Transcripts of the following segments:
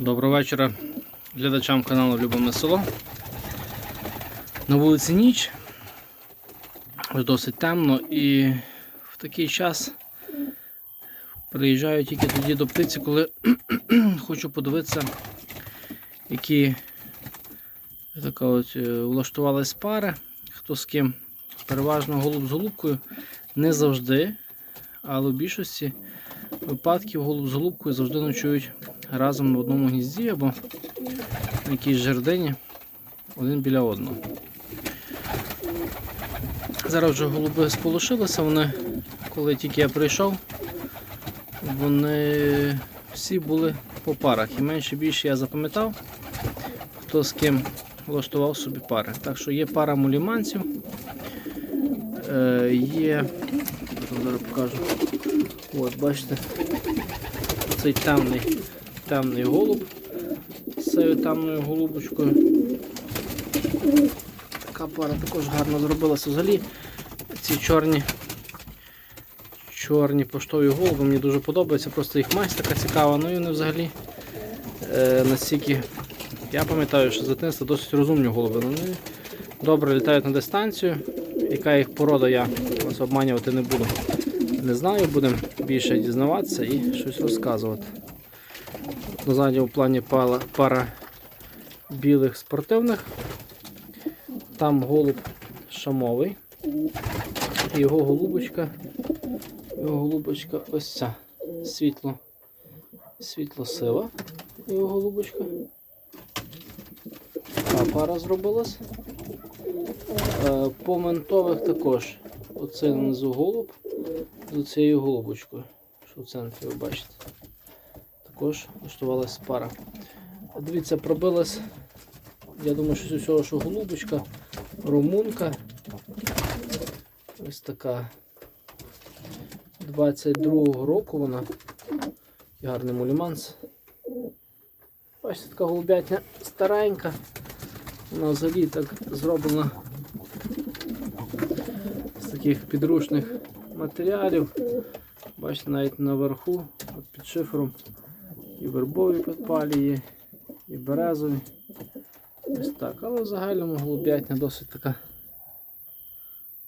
Доброго вечора глядачам каналу Любиме село. На вулиці ніч. Досить темно і в такий час приїжджаю тільки тоді до птиці, коли хочу подивитися, які така от, е, влаштувались пари, хто з ким. Переважно голуб з голубкою. Не завжди, але в більшості випадків голуб з голубкою завжди ночують разом в одному гнізді або на якійсь жердині один біля одного. Зараз вже голуби сполошилися, вони, коли тільки я прийшов, вони всі були по парах. І менше більше я запам'ятав, хто з ким влаштував собі пари. Так що є пара муліманців, е, є, зараз покажу. От, бачите, цей темний, темний голуб з цією темною голубочкою. Така пара також гарно зробилася. Взагалі ці чорні чорні поштові голуби мені дуже подобаються, просто їх масть така цікава, ну і вони взагалі е, настільки. Я пам'ятаю, що з досить розумні голуби. Вони добре літають на дистанцію. Яка їх порода, я вас обманювати не буду. Не знаю, будемо більше дізнаватися і щось розказувати. Назаді у плані пара, пара білих спортивних. Там голуб шамовий. І його голубочка. Його голубочка ось ця. Світло. Світло-сива. Його голубочка. Та пара зробилась. Е, По ментових також. Оцей внизу голуб з цією голубочкою, що в центрі ви бачите. Також влаштувалась пара. Дивіться, пробилась, я думаю, що з усього, що голубочка, румунка. Ось така 22-го року вона. І Гарний муліманс. Бачите, така голубятня старенька. Вона взагалі так зроблена з таких підручних матеріалів. Бачите, навіть наверху, під шифером, і вербові підпалі є, і березові. Ось так. Але в загальному голубятня досить така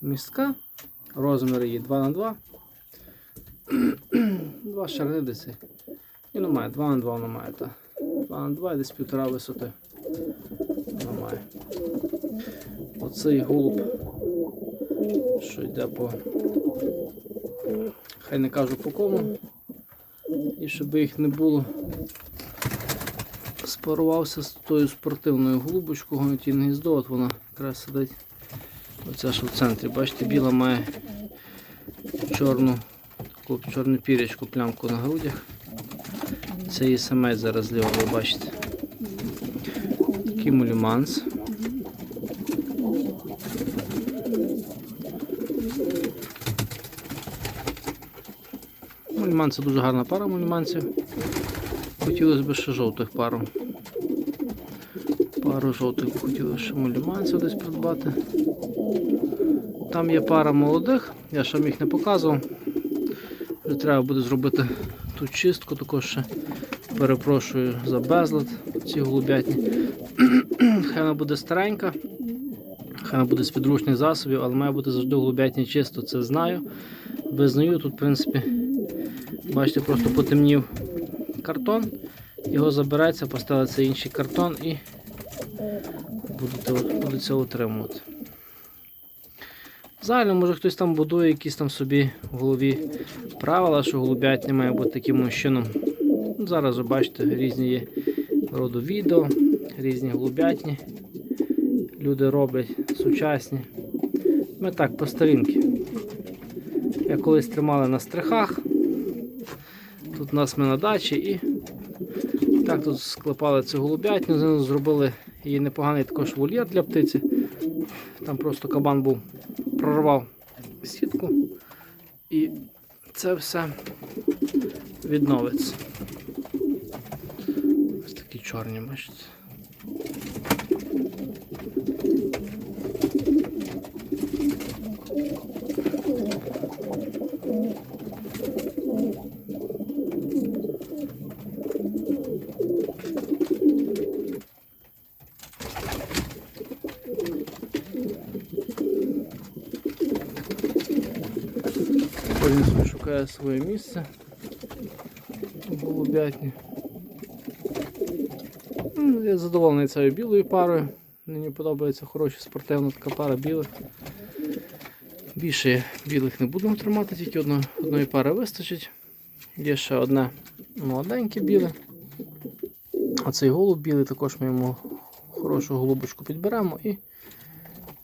містка. Розміри її 2х2. Два шарни десь. І немає, 2 на 2 вона має. Та. 2 на 2 і десь півтора висоти. Вона. Оцей голуб, що йде по хай не кажу по кому. І щоб їх не було, спарувався з тою спортивною голубочкою, гніздо, от вона якраз сидить. Оця що в центрі. Бачите, біла має чорну таку чорну пірячку, плямку на грудях. Це її самець зараз зліва, ви бачите. Такий муліманс. Мульман це дуже гарна пара мульманців. Хотілося б ще жовтих пару. Пару жовтих хотілося ще мульманців десь придбати. Там є пара молодих, я ще їх не показував. Вже треба буде зробити ту чистку, також ще перепрошую за безлад ці голубятні. Хай вона буде старенька, хай вона буде з підручних засобів, але має бути завжди голубятні чисто, це знаю. Визнаю, тут в принципі Бачите, просто потемнів картон, його забирається, поставиться інший картон і будете, будете утримувати. Взагалі, може хтось там будує якісь там собі в голові правила, що голубятня має бути таким чином. Ну, Зараз ви бачите, різні є роду відео, різні голубятні. Люди роблять сучасні. Ми так по старінки. Я колись тримали на стрихах. Тут у нас ми на дачі і так тут склепали цю голубятню, зробили її непоганий також вольєр для птиці. Там просто кабан був, прорвав сітку і це все відновиться. Ось такі чорні, бачите. Він шукає своє місце голубятні. Ну, Я задоволений цією білою парою. Мені подобається хороша спортивна така пара білих. Більше білих не будемо тримати, тільки одно, одної пари вистачить. Є ще одне молоденьке біле. А цей голуб білий також ми йому хорошу голубочку підберемо і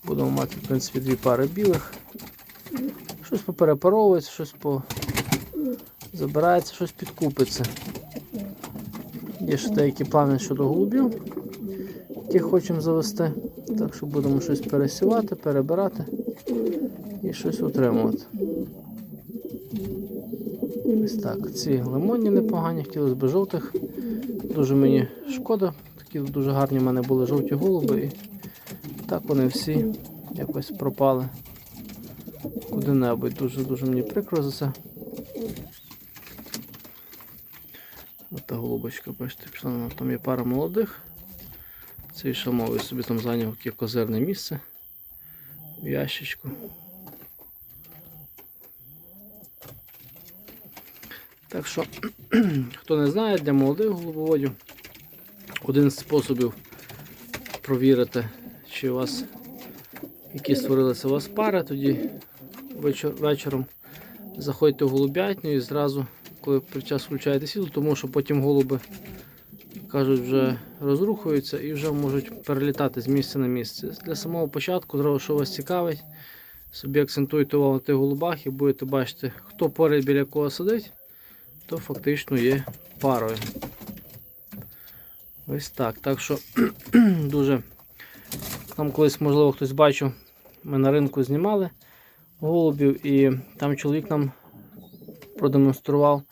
будемо мати в принципі дві пари білих. Щось поперепаровується, щось по... забирається, щось підкупиться. Є ще деякі плани щодо голубів, яких хочемо завести. Так що будемо щось пересівати, перебирати і щось утримувати. Ось так. Ці лимонні непогані, хотілося б жовтих. Дуже мені шкода. Такі дуже гарні в мене були жовті голуби. І так вони всі якось пропали куди-небудь. Дуже-дуже мені прикро за це. От та голубочка, бачите, пішла. Там є пара молодих. Цей шамовий собі там зайняв таке козирне місце в ящичку. Так що, хто не знає, для молодих голубоводів один з способів провірити, чи у вас які створилися у вас пари, тоді вечор, вечором заходьте в голубятню і зразу, коли під час включаєте сідло, тому що потім голуби кажуть, вже розрухуються і вже можуть перелітати з місця на місце. Для самого початку, зразу, що вас цікавить, собі акцентуйте увагу на тих голубах і будете бачити, хто поряд біля кого сидить, то фактично є парою. Ось так. Так що дуже там колись, можливо, хтось бачив, ми на ринку знімали голубів, і там чоловік нам продемонстрував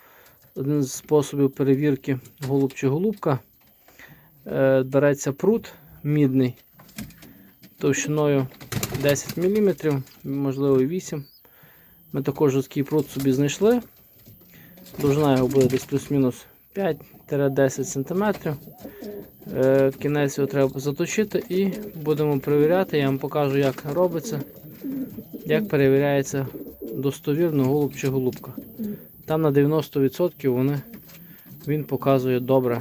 один з способів перевірки голуб чи голубка. Береться прут мідний товщиною 10 мм, можливо і 8 Ми також такий прут собі знайшли. Довжина його буде десь плюс-мінус 5-10 см. Е, Кінець його треба заточити і будемо перевіряти. Я вам покажу, як робиться, як перевіряється достовірно голуб чи голубка. Там на 90% вони, він показує добре.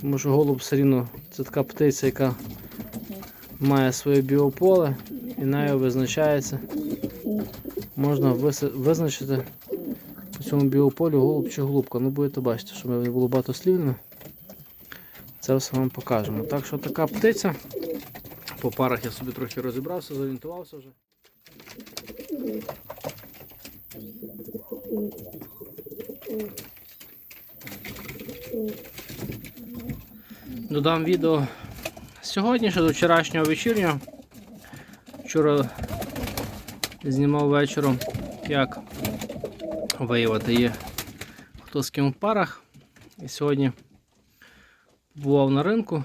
Тому що голуб все рівно це така птиця, яка має своє біополе і нею визначається. Можна визначити по цьому біополі голуб чи голубка. Ну будете бачити, що не було багатослівне. Це все вам покажемо. Так що така птиця. По парах я собі трохи розібрався, зорієнтувався вже. Додам відео сьогодні, ще до вчорашнього вечірнього. Вчора знімав вечором, як виявити є хто з ким в парах. І сьогодні бував на ринку,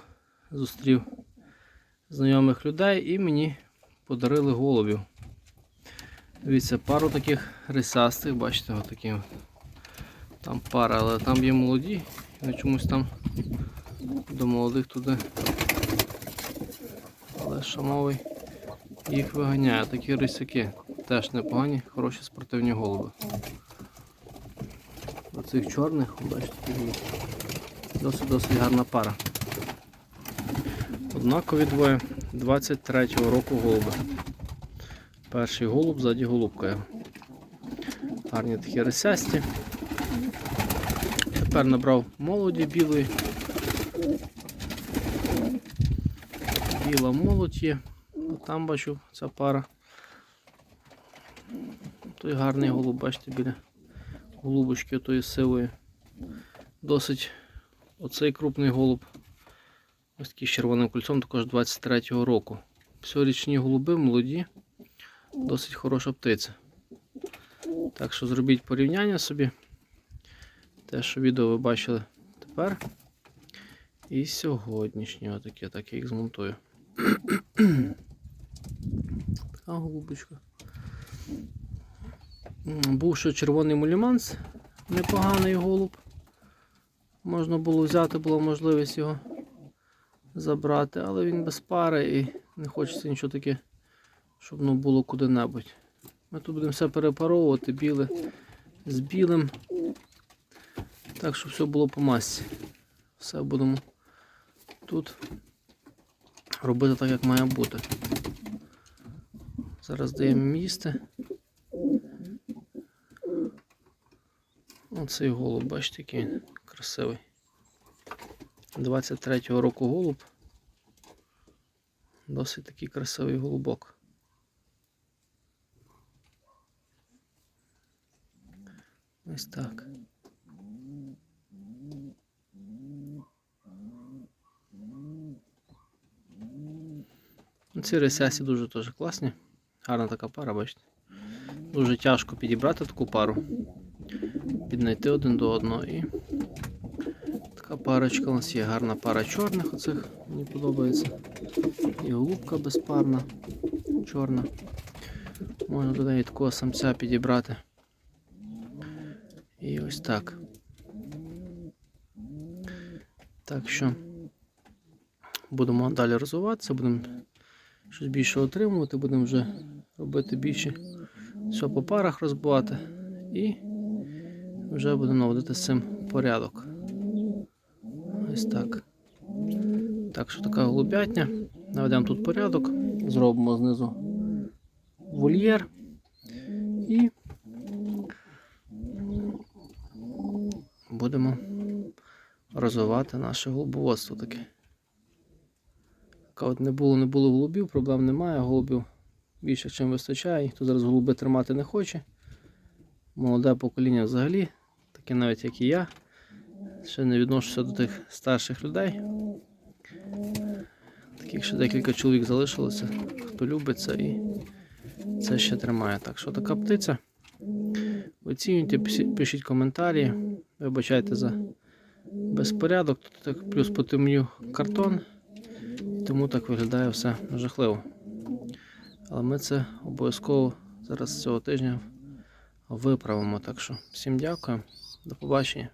зустрів знайомих людей і мені подарили голубів. Дивіться, пару таких рисастих, бачите, отакі. Там пара, але там є молоді, і чомусь там до молодих туди. Але шамовий їх виганяє. Такі рисяки теж непогані, хороші спортивні голуби. Оцих чорних, бачите. Досить-досить гарна пара. Однакові двоє 23-го року голуби. Перший голуб, ззаді голубка його. Гарні такі рисясті. Тепер набрав молоді білої. Біла молодь є. Там бачу ця пара. Той гарний голуб, бачите, біля голубочки тої сивої. Досить оцей крупний голуб. Ось такий з червоним кольцом, також 23-го року. Все річні голуби, молоді, досить хороша птиця. Так що зробіть порівняння собі. Те, що відео ви бачили тепер. І сьогоднішнього таке, так я їх змонтую. Така голубочка. Був ще червоний муліманс, непоганий голуб. Можна було взяти, була можливість його забрати, але він без пари і не хочеться нічого таке, щоб воно було куди-небудь. Ми тут будемо все перепаровувати біле з білим. Так, щоб все було по масці. Все будемо тут робити так, як має бути. Зараз даємо їсти. Оцей голуб, бачите, який він красивий. 23-го року голуб. Досить такий красивий голубок. Ось так. Ці ресясі дуже теж класні. Гарна така пара, бачите. Дуже тяжко підібрати таку пару. Піднайти один до одного і така парочка у нас є гарна пара чорних оцих, мені подобається. І голубка безпарна, чорна. Можна до неї такого самця підібрати. І ось так. Так що будемо далі розвиватися, будемо щось більше отримувати, будемо вже робити більше все по парах розбивати і вже будемо наводити з цим порядок. Ось так. Так що така голубятня. Наведемо тут порядок, зробимо знизу вольєр і будемо розвивати наше голубоводство таке. От не було, не було голубів, проблем немає, голубів більше, чим вистачає. Ніхто зараз голуби тримати не хоче. Молоде покоління взагалі, таке навіть як і я. Ще не відношуся до тих старших людей. Таких ще декілька чоловік залишилося, хто любить це і це ще тримає. Так що така птиця. Оцінюйте, пишіть коментарі. Вибачайте за безпорядок. Тут так плюс потемнів картон. Тому так виглядає все жахливо. Але ми це обов'язково зараз цього тижня виправимо. Так що всім дякую. До побачення.